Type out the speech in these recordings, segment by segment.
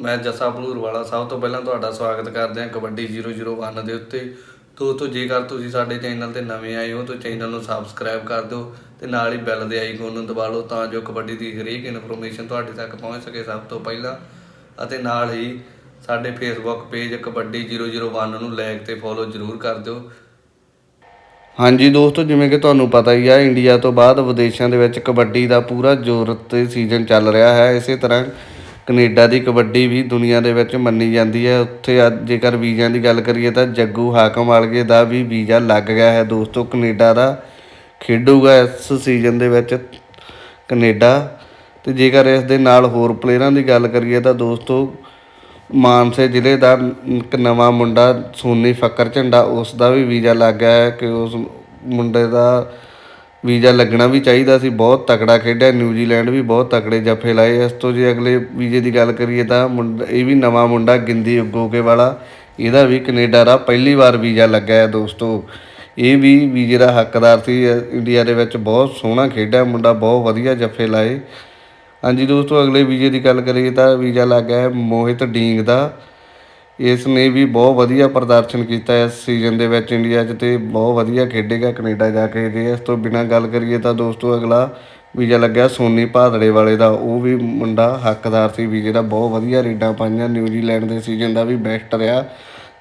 ਮੈਂ ਜੱਸਾ ਭਲੂਰ ਵਾਲਾ ਸਭ ਤੋਂ ਪਹਿਲਾਂ ਤੁਹਾਡਾ ਸਵਾਗਤ ਕਰਦੇ ਹਾਂ ਕਬੱਡੀ 001 ਦੇ ਉੱਤੇ। ਦੋਸਤੋ ਜੇਕਰ ਤੁਸੀਂ ਸਾਡੇ ਚੈਨਲ ਤੇ ਨਵੇਂ ਆਏ ਹੋ ਤਾਂ ਚੈਨਲ ਨੂੰ ਸਬਸਕ੍ਰਾਈਬ ਕਰ ਦਿਓ ਤੇ ਨਾਲ ਹੀ ਬੈਲ ਦੇ ਆਈਕਨ ਨੂੰ ਦਬਾ ਲਓ ਤਾਂ ਜੋ ਕਬੱਡੀ ਦੀ ਹਰੇਕ ਇਨਫੋਰਮੇਸ਼ਨ ਤੁਹਾਡੇ ਤੱਕ ਪਹੁੰਚ ਸਕੇ ਸਭ ਤੋਂ ਪਹਿਲਾਂ। ਅਤੇ ਨਾਲ ਹੀ ਸਾਡੇ ਫੇਸਬੁੱਕ ਪੇਜ ਕਬੱਡੀ 001 ਨੂੰ ਲਾਈਕ ਤੇ ਫੋਲੋ ਜ਼ਰੂਰ ਕਰ ਦਿਓ। ਹਾਂਜੀ ਦੋਸਤੋ, ਜਿਵੇਂ ਕਿ ਤੁਹਾਨੂੰ ਪਤਾ ਹੀ ਆ, ਇੰਡੀਆ ਤੋਂ ਬਾਅਦ ਵਿਦੇਸ਼ਾਂ ਦੇ ਵਿੱਚ ਕਬੱਡੀ ਦਾ ਪੂਰਾ ਜ਼ੋਰ ਤੇ ਸੀਜ਼ਨ ਚੱਲ ਰਿਹਾ ਹੈ। ਇਸੇ ਤਰ੍ਹਾਂ ਕਨੇਡਾ ਦੀ ਕਬੱਡੀ ਵੀ ਦੁਨੀਆ ਦੇ ਵਿੱਚ ਮੰਨੀ ਜਾਂਦੀ ਹੈ। ਉੱਥੇ ਅੱਜ ਜੇਕਰ ਵੀਜ਼ਿਆਂ ਦੀ ਗੱਲ ਕਰੀਏ ਤਾਂ ਜੱਗੂ ਹਾਕਮ ਵਾਲਗੇ ਦਾ ਵੀ ਵੀਜ਼ਾ ਲੱਗ ਗਿਆ ਹੈ। ਦੋਸਤੋ, ਕਨੇਡਾ ਦਾ ਖੇਡੂਗਾ ਇਸ ਸੀਜ਼ਨ ਦੇ ਵਿੱਚ ਕਨੇਡਾ। ਤੇ ਜੇਕਰ ਇਸ ਦੇ ਨਾਲ ਹੋਰ ਪਲੇਅਰਾਂ ਦੀ ਗੱਲ ਕਰੀਏ ਤਾਂ ਦੋਸਤੋ, ਮਾਨਸੇ ਜ਼ਿਲ੍ਹੇ ਦਾ ਇੱਕ ਨਵਾਂ ਮੁੰਡਾ ਸੋਨੀ ਫੱਕਰ ਝੰਡਾ, ਉਸ ਦਾ ਵੀ ਵੀਜ਼ਾ ਲੱਗ ਗਿਆ ਹੈ ਕਿ ਉਸ ਮੁੰਡੇ ਦਾ ਵੀਜ਼ਾ ਲੱਗਣਾ ਵੀ ਚਾਹੀਦਾ ਸੀ, ਬਹੁਤ ਤਕੜਾ ਖੇਡਿਆ ਨਿਊਜ਼ੀਲੈਂਡ ਵੀ ਬਹੁਤ ਤਕੜੇ ਜੱਫੇ ਲਾਏ। ਇਸ ਤੋਂ ਜੇ ਅਗਲੇ ਵੀਜ਼ੇ ਦੀ ਗੱਲ ਕਰੀਏ ਤਾਂ ਮੁੰਡਾ, ਇਹ ਵੀ ਨਵਾਂ ਮੁੰਡਾ ਗਿੰਦੀ ਉਗੋਕੇ ਵਾਲਾ, ਇਹਦਾ ਵੀ ਕੈਨੇਡਾ ਦਾ ਪਹਿਲੀ ਵਾਰ ਵੀਜ਼ਾ ਲੱਗਾ ਹੈ ਦੋਸਤੋ। ਇਹ ਵੀ ਵੀਜ਼ੇ ਦਾ ਹੱਕਦਾਰ ਸੀ ਇੰਡੀਆ ਦੇ ਵਿੱਚ ਬਹੁਤ ਸੋਹਣਾ ਖੇਡਿਆ, ਮੁੰਡਾ ਬਹੁਤ ਵਧੀਆ ਜੱਫੇ ਲਾਏ। ਹਾਂਜੀ ਦੋਸਤੋ, ਅਗਲੇ ਵੀਜ਼ੇ ਦੀ ਗੱਲ ਕਰੀਏ ਤਾਂ ਵੀਜ਼ਾ ਲੱਗ ਗਿਆ ਹੈ ਮੋਹਿਤ ਡੀਂਗ ਦਾ। ਇਸ ਨੇ ਵੀ ਬਹੁਤ ਵਧੀਆ ਪ੍ਰਦਰਸ਼ਨ ਕੀਤਾ ਇਸ ਸੀਜ਼ਨ ਦੇ ਵਿੱਚ ਇੰਡੀਆ 'ਚ ਤੇ ਬਹੁਤ ਵਧੀਆ ਖੇਡੇਗਾ ਕੈਨੇਡਾ ਜਾ ਕੇ ਜੇ ਇਸ ਤੋਂ ਬਿਨਾਂ ਗੱਲ ਕਰੀਏ ਤਾਂ ਦੋਸਤੋ ਅਗਲਾ ਵੀਜ਼ਾ ਲੱਗਿਆ ਸੋਨੀ ਭਾਦੜੇ ਵਾਲੇ ਦਾ, ਉਹ ਵੀ ਮੁੰਡਾ ਹੱਕਦਾਰ ਸੀ ਵੀਜ਼ੇ ਦਾ, ਬਹੁਤ ਵਧੀਆ ਰੇਡਾਂ ਪਾਈਆਂ ਨਿਊਜ਼ੀਲੈਂਡ ਦੇ ਸੀਜ਼ਨ ਦਾ ਵੀ ਬੈਸਟ ਰਿਹਾ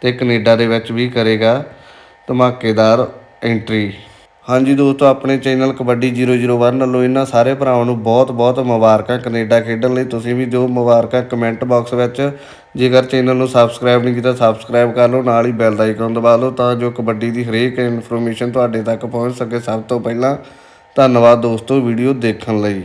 ਤੇ ਕੈਨੇਡਾ ਦੇ ਵਿੱਚ ਵੀ ਕਰੇਗਾ ਧਮਾਕੇਦਾਰ ਐਂਟਰੀ ਹਾਂਜੀ ਦੋਸਤੋ, ਆਪਣੇ ਚੈਨਲ ਕਬੱਡੀ 001 ਵੱਲੋਂ ਇਹਨਾਂ ਸਾਰੇ ਭਰਾਵਾਂ ਨੂੰ ਬਹੁਤ-ਬਹੁਤ ਮੁਬਾਰਕਾਂ ਕੈਨੇਡਾ ਖੇਡਣ ਲਈ। ਤੁਸੀਂ ਵੀ ਦਿਓ ਮੁਬਾਰਕਾਂ ਕਮੈਂਟ ਬਾਕਸ ਵਿੱਚ, ਜੇਕਰ ਚੈਨਲ ਨੂੰ ਸਬਸਕ੍ਰਾਈਬ ਨਹੀਂ ਕੀਤਾ, ਸਬਸਕ੍ਰਾਈਬ ਕਰ ਲਓ, ਨਾਲ ਹੀ ਬੈਲ ਦਾ ਆਈਕਨ ਦਬਾ ਲਓ, ਤਾਂ ਜੋ ਕਬੱਡੀ ਦੀ ਹਰੇਕ ਇਨਫੋਰਮੇਸ਼ਨ ਤੁਹਾਡੇ ਤੱਕ ਪਹੁੰਚ ਸਕੇ। ਸਭ ਤੋਂ ਪਹਿਲਾਂ ਧੰਨਵਾਦ ਦੋਸਤੋ ਵੀਡੀਓ ਦੇਖਣ ਲਈ।